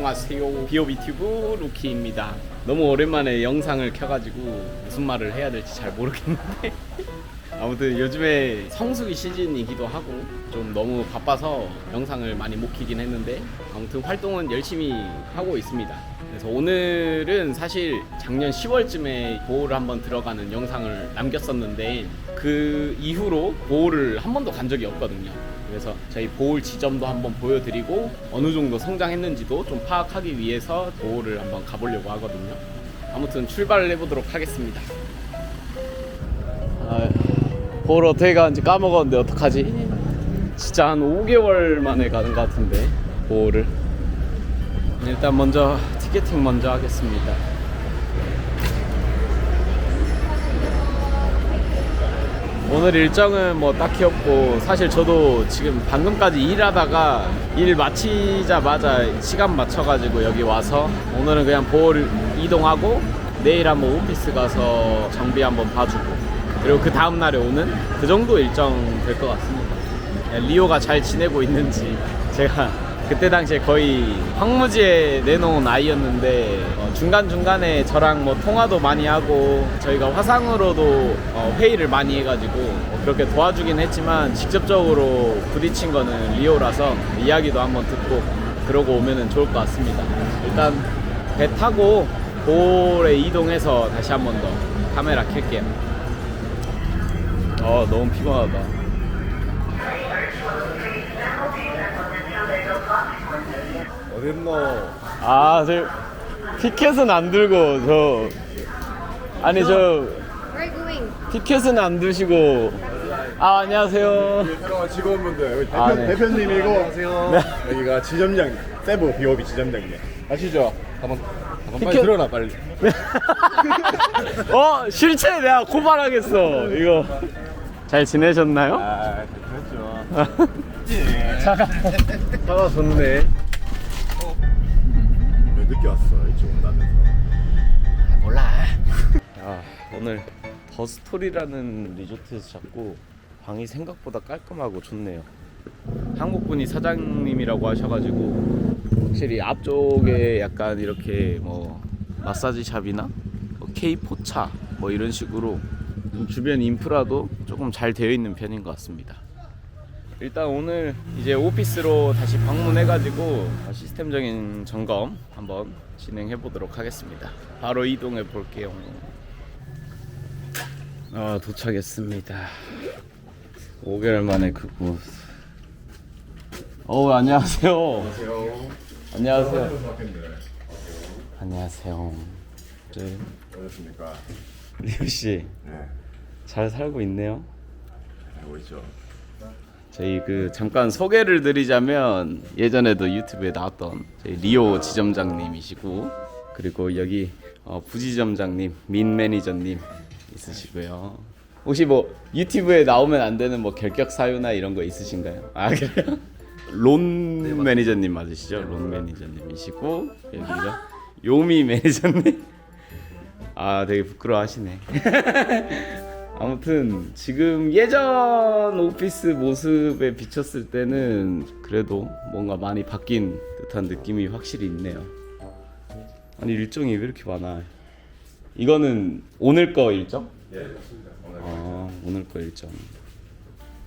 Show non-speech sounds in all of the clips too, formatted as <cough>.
안녕하세요. 비오비튜브 루키입니다. 너무 오랜만에 영상을 켜가지고 무슨 말을 해야 될지 잘 모르겠는데 <laughs> 아무튼 요즘에 성수기 시즌이기도 하고 좀 너무 바빠서 영상을 많이 못 키긴 했는데 아무튼 활동은 열심히 하고 있습니다. 그래서 오늘은 사실 작년 10월쯤에 보호를 한번 들어가는 영상을 남겼었는데 그 이후로 보호를 한 번도 간 적이 없거든요. 그래서 저희 보홀 지점도 한번 보여드리고 어느 정도 성장했는지도 좀 파악하기 위해서 보홀을 한번 가보려고 하거든요. 아무튼 출발을 해보도록 하겠습니다. 보홀 어떻게 가는지 까먹었는데 어떡하지? 진짜 한 5개월 만에 가는 것 같은데 보홀을 일단 먼저 티켓팅 먼저 하겠습니다. 오늘 일정은 뭐 딱히 없고 사실 저도 지금 방금까지 일하다가 일 마치자마자 시간 맞춰가지고 여기 와서 오늘은 그냥 보홀 이동하고 내일 한번 오피스 가서 정비 한번 봐주고 그리고 그 다음 날에 오는 그 정도 일정 될 것 같습니다. 예, 리오가 잘 지내고 있는지 제가 그때 당시에 거의 황무지에 내놓은 아이였는데 어, 중간중간에 저랑 뭐 통화도 많이 하고 저희가 화상으로도 어, 회의를 많이 해가지고 어, 그렇게 도와주긴 했지만 직접적으로 부딪힌 거는 리오라서 이야기도 한번 듣고 그러고 오면은 좋을 것 같습니다. 일단 배 타고 볼에 이동해서 다시 한 번 더 카메라 켤게요. 어 너무 피곤하다. 어딨노? 아, 저 티켓은 안 들고 저 아니 저 Where are you going? 티켓은 안 드시고 아 안녕하세요. 어, 직원분들 여기 대표, 아, 네. 대표님이고 안녕하세요. 여기가 지점장 세부 비오비 지점장님 아시죠? 한번 한번 빨리 티켓- 들어라 빨리. <laughs> 어 실체 내가 고발하겠어 이거 잘 지내셨나요? 아 그렇죠. <laughs> 차가 차가 좋네. 오늘 더 스토리라는 리조트에서 잡고 방이 생각보다 깔끔하고 좋네요. 한국 분이 사장님이라고 하셔가지고 확실히 앞쪽에 약간 이렇게 뭐 마사지 샵이나 뭐 K 포차 뭐 이런 식으로 좀 주변 인프라도 조금 잘 되어 있는 편인 것 같습니다. 일단 오늘 이제 오피스로 다시 방문해가지고 시스템적인 점검 한번 진행해 보도록 하겠습니다. 바로 이동해 볼게요. 아 도착했습니다. 5개월 만에 그곳. 어 안녕하세요. 안녕하세요. 안녕하세요. 팬들 안녕하세요. 네, 어떻습니까? 리우 씨. 네잘 살고 있네요. 알고 있죠. 저희 그 잠깐 소개를 드리자면 예전에도 유튜브에 나왔던 저희 리오 지점장님이시고 그리고 여기 어, 부지점장님 민 매니저님 있으시고요. 혹시 뭐 유튜브에 나오면 안 되는 뭐 결격 사유나 이런 거 있으신가요? 아 그래요? <laughs> 론 매니저님 맞으시죠? 론 매니저님이시고 여기죠 <laughs> 요미 매니저님. 아 되게 부끄러워하시네. <laughs> 아무튼 지금 예전 오피스 모습에 비쳤을 때는 그래도 뭔가 많이 바뀐 듯한 느낌이 확실히 있네요. 아니 일정이 왜 이렇게 많아? 이거는 오늘 거 일정? 예 맞습니다. 오늘 아 오늘 거 일정.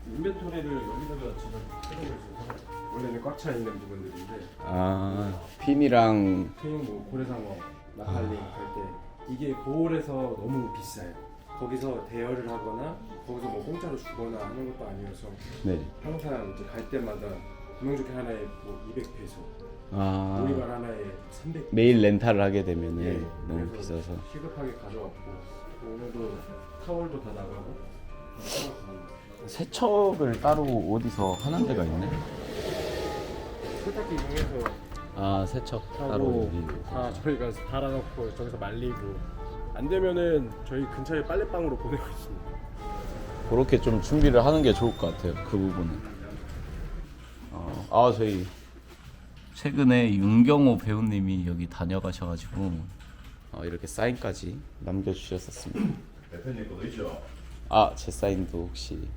인벤토리를 여기다가 지금 있어서 원래는 꽉 차 있는 부분들인데 아 핀이랑 트윈 뭐 고래상어, 나팔링 할 때 이게 보홀에서 너무 비싸요. 거기서 대여를 하거나 거기서 뭐 공짜로 주거나 하는 것도 아니어서 네. 항상 이제 갈 때마다 구명조끼 하나에 뭐 200페소, 아 오리발 하나에 300. 매일 렌탈을 하게 되면 예, 은 너무 그래서 비싸서. 시급하게 가져왔고 오늘도 타월도 다 나가고 세척을 따로 어디서 하는 데가 있네? 세탁기 이용해서 아 세척 따로 하고 여기. 다 저희가 달아놓고 저기서 말리고 안 되면은 저희 근처에 빨래방으로 보내고 있습니다. 그렇게 좀 준비를 하는 게 좋을 것 같아요. 그 부분은. 어, 아 저희 최근에 윤경호 배우님이 여기 다녀가셔가지고 어, 이렇게 사인까지 남겨주셨었습니다. <clears throat> 대표님 것도 있죠. 아 제 사인도 혹시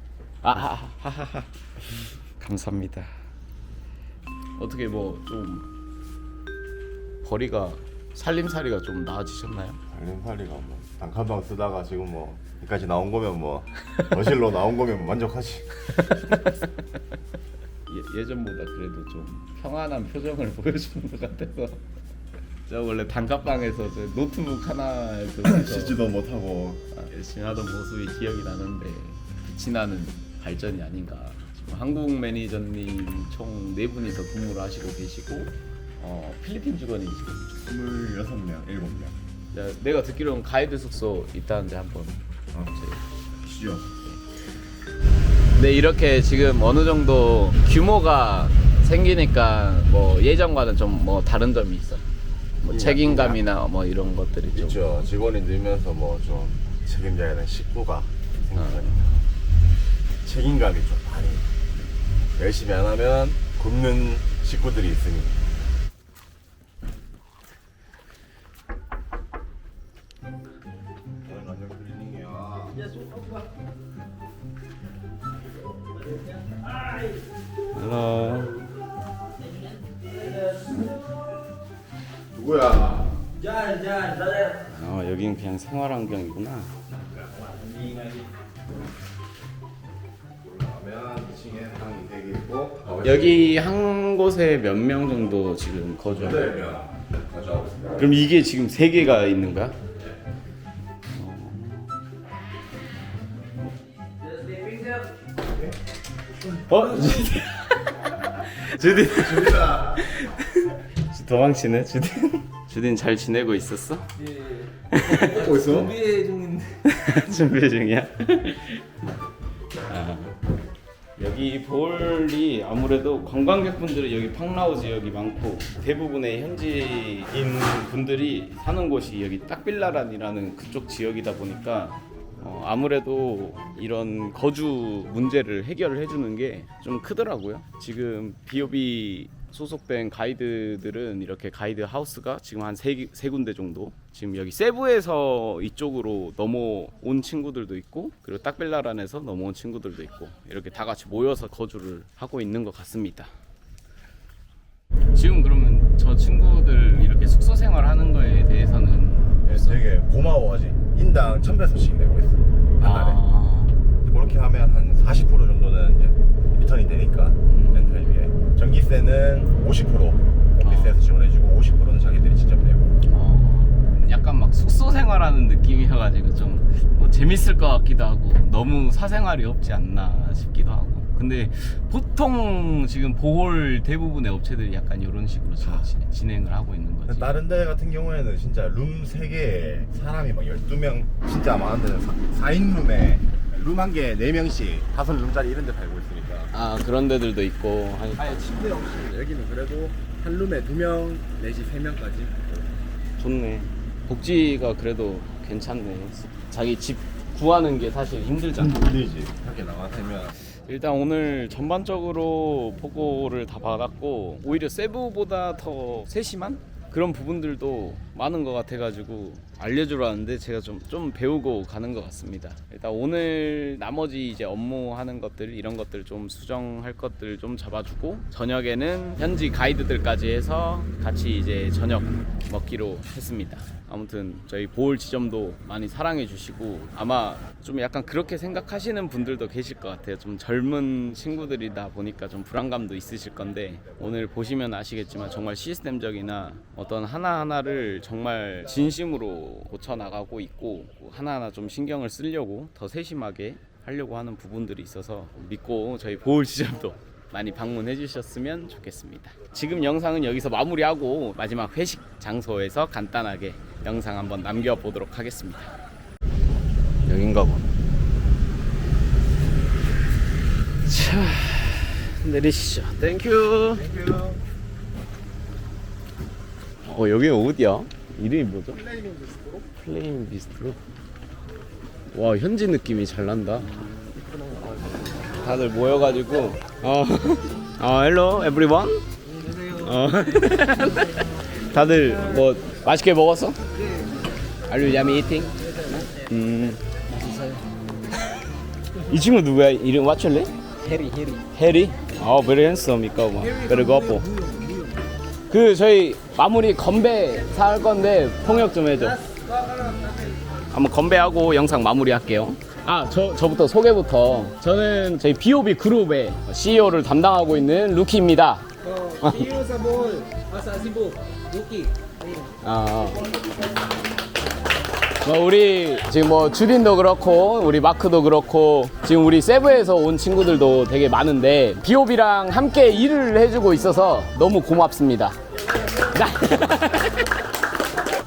아하하하하 감사합니다. 어떻게 뭐 좀 벌이가 살림살이가 좀 나아지셨나요? 살림살이가 뭐 단칸방 쓰다가 지금 뭐 여기까지 나온 거면 뭐 거실로 나온 거면 만족하지. <laughs> 예, 예전보다 그래도 좀 평안한 표정을 <laughs> 보여주는 것 같아서. 저 원래 단칸방에서 저 노트북 하나에서 <laughs> 씻지도 못하고. 열심히 하던 모습이 기억이 나는데 빛이 나는 발전이 아닌가. 지금 한국 매니저님 총 네 분이서 근무를 하시고 계시고 어, 필리핀 직원이 지금. 26명, 7명. 야, 내가 듣기로는 가이드 숙소 있다는데 한번 어, 시죠. 네 이렇게 지금 어느 정도 규모가 생기니까 뭐 예전과는 좀 뭐 다른 점이 있어. 뭐 책임감이나 뭐 이런 것들이 좀. 있죠. 직원이 늘면서 뭐 좀 책임져야 되는 식구가 생기니까 책임감이 좀 많이 열심히 안 하면 굶는 식구들이 있으니 헬로. 누구야? 어 여기는 그냥 생활 환경이구나. 그러면 2층에 방이 3개 있고 여기 한 곳에 몇 명 정도 지금 거주하고? 8명 가져오고 있습니다. 그럼 이게 지금 세 개가 있는 거야? 어? 주딘 주디가 도망치네 주딘 주딘 잘 지내고 있었어? 먹고 있어? 준비 중인데 준비 중이야? 아, 여기 볼이 아무래도 관광객분들이 여기 팡라오 지역이 많고 대부분의 현지인 분들이 사는 곳이 여기 딱빌라란이라는 그쪽 지역이다 보니까 어, 아무래도 이런 거주 문제를 해결을 해주는 게 좀 크더라고요. 지금 비오비 소속된 가이드들은 이렇게 가이드 하우스가 지금 한세 세 군데 정도 지금 여기 세부에서 이쪽으로 넘어온 친구들도 있고 그리고 딱벨라란에서 넘어온 친구들도 있고 이렇게 다 같이 모여서 거주를 하고 있는 것 같습니다. 지금 그러면 저 친구들 이렇게 숙소 생활하는 거에 대해서는 되게 고마워하지. 인당 1000배소씩 내고 있어. 한 달에. 아, 그렇게 하면 한 40% 정도는 이제 리턴이 되니까 렌탈비에. 전기세는 50% 오피스에서 지원해주고 50%는 자기들이 직접 내고. 어, 약간 막 숙소 생활하는 느낌이어가지고 좀 뭐 재밌을 것 같기도 하고 너무 사생활이 없지 않나 싶기도 하고 근데 보통 지금 보홀 대부분의 업체들이 약간 이런 식으로 지금 지- 진행을 하고 있는 거지. 다른 데 같은 경우에는 진짜 룸 3개에 사람이 막 12명 진짜 많은 데는 4, 인 룸에 룸 한 개에 4명씩 5룸짜리 이런 데 살고 있으니까. 아 그런 데들도 있고 하니까. 아예 침대 없이 여기는 그래도 한 룸에 두명 내지 세 명까지. 좋네. 복지가 그래도 괜찮네. 자기 집 구하는 게 사실 힘들잖아. 힘들지. 밖에 나와 살면 일단 오늘 전반적으로 보고를 다 받았고 오히려 세부보다 더 세심한 그런 부분들도 많은 것 같아가지고 알려주러 왔는데 제가 좀, 좀 배우고 가는 것 같습니다. 일단 오늘 나머지 이제 업무하는 것들 이런 것들 좀 수정할 것들 좀 잡아주고 저녁에는 현지 가이드들까지 해서 같이 이제 저녁 먹기로 했습니다. 아무튼 저희 보홀 지점도 많이 사랑해 주시고 아마 좀 약간 그렇게 생각하시는 분들도 계실 것 같아요. 좀 젊은 친구들이다 보니까 좀 불안감도 있으실 건데 오늘 보시면 아시겠지만 정말 시스템적이나 어떤 하나하나를 정말 진심으로 고쳐 나가고 있고 하나하나 좀 신경을 쓰려고 더 세심하게 하려고 하는 부분들이 있어서 믿고 저희 보홀 지점도 많이 방문해 주셨으면 좋겠습니다. 지금 영상은 여기서 마무리하고 마지막 회식 장소에서 간단하게 영상 한번 남겨 보도록 하겠습니다. 여긴가 봐. 자, 내리시죠. 땡큐. 어, 여기 어디야? 이름이 뭐죠? 플레임 비스트로. 와, 현지 느낌이 잘 난다. 다들 모여가지고 어, 어 헬로 에브리원 어 <laughs> 다들 뭐 맛있게 먹었어? Are you yummy eating? 음. <laughs> 이 친구 누구야? 이름 name? 해리 해리 해리? 아, very handsome 이거 뭐. very guapo. 그 저희 마무리 건배 살 건데 통역 좀 해줘. 한번 건배하고 영상 마무리할게요. 아, 저, 저부터 소개부터. 저는 저희 B.O.B 그룹의 CEO를 담당하고 있는 루키입니다. Sabol, Asa Cebu, Yuki. Ayun. 아. 뭐 우리 지금 뭐 주딘도 그렇고 우리 마크도 그렇고 지금 우리 세부에서 온 친구들도 되게 많은데 비오비랑 함께 일을 해주고 있어서 너무 고맙습니다.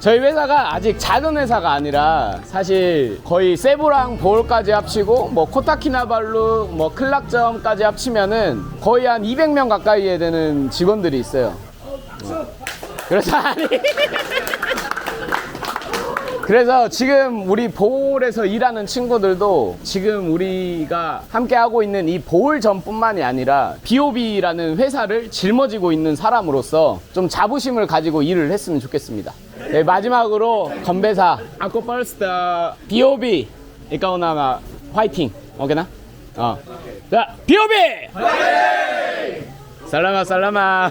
저희 회사가 아직 작은 회사가 아니라 사실 거의 세부랑 보울까지 합치고 뭐 코타키나발루 뭐 클락점까지 합치면은 거의 한 200명 가까이 되는 직원들이 있어요. 그래서 아니 그래서 지금 우리 보홀에서 일하는 친구들도 지금 우리가 함께 하고 있는 이 보홀점뿐만이 아니라 B.O.B라는 회사를 짊어지고 있는 사람으로서 좀 자부심을 가지고 일을 했으면 좋겠습니다. 네, 마지막으로 건배사 아코 퍼스트 B.O.B 이까오나마 화이팅 오케나? 어. 자 B.O.B 살라마 살라마